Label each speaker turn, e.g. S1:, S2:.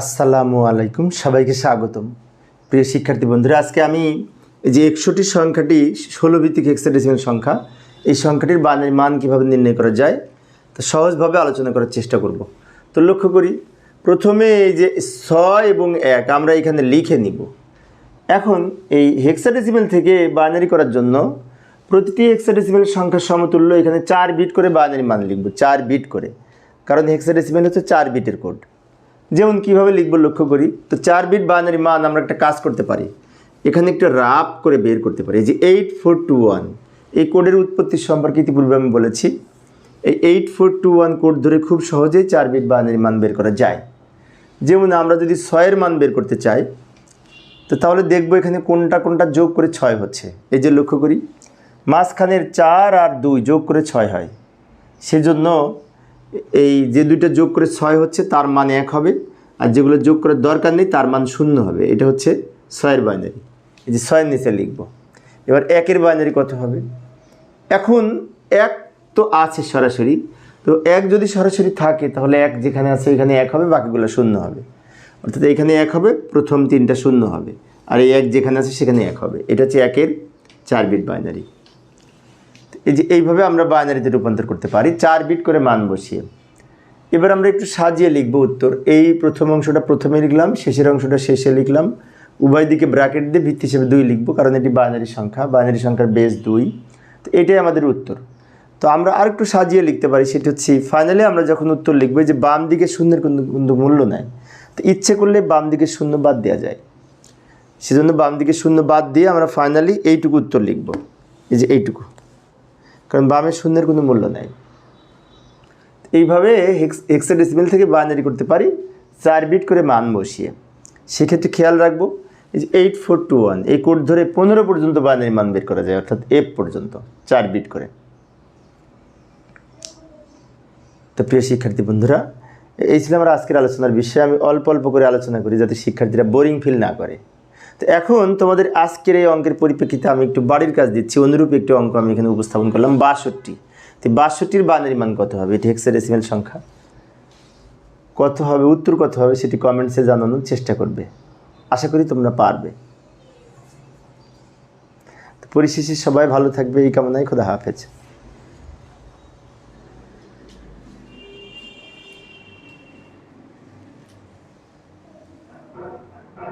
S1: আসসালামু আলাইকুম, সবাইকে স্বাগতম। প্রিয় শিক্ষার্থী বন্ধুরা, আজকে আমি যে একষট্টি সংখ্যাটি, ষোলো ভিত্তিক হেক্সাডেসিমাল সংখ্যা, এই সংখ্যাটির বানের মান কীভাবে নির্ণয় করা যায়, তা সহজভাবে আলোচনা করার চেষ্টা করব। তো লক্ষ্য করি, প্রথমে এই যে ছয় এবং এক, আমরা এখানে লিখে নিব। এখন এই হেক্সাডেসিমেল থেকে বাইনারি করার জন্য প্রতিটি হেক্সাডেসিমেল সংখ্যার সমতুল্য এখানে চার বিট করে বাইনারি মান লিখব, চার বিট করে। কারণ হেক্সাডেসিমেল হচ্ছে চার বিটের কোড যেমন কীভাবে লিখব লক্ষ্য করি, তো চার বিট বাইনারি মান আমরা একটা কাজ করতে পারি। এখানে একটা রাপ করে বের করতে পারি। এই যে এইট ফোর টু ওয়ান এই কোডের উৎপত্তি সম্পর্কে ইতিপূর্বে আমি বলেছি। এই eight four two one code ধরে খুব সহজেই চার বিট বাইনারি মান বের করা যায়। যেমন আমরা যদি ছয়ের মান বের করতে চাই, তো তাহলে দেখব এখানে কোনটা কোনটা যোগ করে ছয় হচ্ছে। এই যে লক্ষ্য করি, মাঝখানের চার আর দুই যোগ করে ছয় হয়। সেজন্য এই যে দুইটা যোগ করে ছয় হচ্ছে, তার মান এক হবে। আর যেগুলো যোগ করার দরকার নেই, তার মান শূন্য হবে। এটা হচ্ছে ছয়ের বাইনারি এই যে ছয়ের নিচে লিখব। এবার একের বাইনারি কত হবে? এখন এক তো আছে সরাসরি। তো এক যদি সরাসরি থাকে, তাহলে এক যেখানে আছে এখানে এক হবে, বাকিগুলো শূন্য হবে। অর্থাৎ এখানে এক হবে, প্রথম তিনটা শূন্য হবে। আর এই এক যেখানে আছে, সেখানে এক হবে। এটা হচ্ছে একের চার বিট বাইনারি এই যে এইভাবে আমরা বাইনারিতে রূপান্তর করতে পারি, চার বিট করে মান বসিয়ে। এবার আমরা একটু সাজিয়ে লিখব উত্তর। এই প্রথম অংশটা প্রথমে লিখলাম, শেষের অংশটা শেষে লিখলাম। উভয় দিকে ব্র্যাকেট দিয়ে ভিত্তি হিসেবে দুই লিখব, কারণ এটি বাইনারি সংখ্যা। বাইনারি সংখ্যার বেস দুই। তো এটাই আমাদের উত্তর। তো আমরা আর একটু সাজিয়ে লিখতে পারি, সেটি হচ্ছে ফাইনালি আমরা যখন উত্তর লিখব যে বাম দিকে শূন্যের কিন্তু মূল্য নেয় তো ইচ্ছে করলে বাম দিকে শূন্য বাদ দেওয়া যায়। সেজন্য বাম দিকে শূন্য বাদ দিয়ে আমরা ফাইনালি এইটুকু উত্তর লিখব। এই যে এইটুকু। কারণ বামের শূন্যের কোনো মূল্য নেই। এইভাবে হেক্স হেক্সাডেসিমেল থেকে বাইনারি করতে পারি, চার বিট করে মান বসিয়ে। সেক্ষেত্রে খেয়াল রাখব যে এইট ফোর টু ওয়ান এই কোড ধরে পনেরো পর্যন্ত বাইনারি মান বের করা যায়, অর্থাৎ এফ পর্যন্ত, চার বিট করে। তো প্রিয় শিক্ষার্থী বন্ধুরা, এই ছিল আমার আজকের আলোচনার বিষয়ে। আমি অল্প অল্প করে আলোচনা করি যাতে শিক্ষার্থীরা বোরিং ফিল না করে। তো এখন তোমাদের আজকের এই অঙ্কের পরিপ্রেক্ষিতে আমি একটু বাড়ির কাজ দিচ্ছি। অনুরূপ একটি অঙ্ক আমি এখানে উপস্থাপন করলাম, বাষট্টি। তো বাষট্টির বানের মান কত হবে? এটি হেক্সাডেসিমেল সংখ্যা। কত হবে? উত্তর কত হবে? সেটি কমেন্টসে জানানোর চেষ্টা করবে। আশা করি তোমরা পারবে। পরিশেষে সবাই ভালো থাকবে। এই কামনায় খোদা হাফেজ।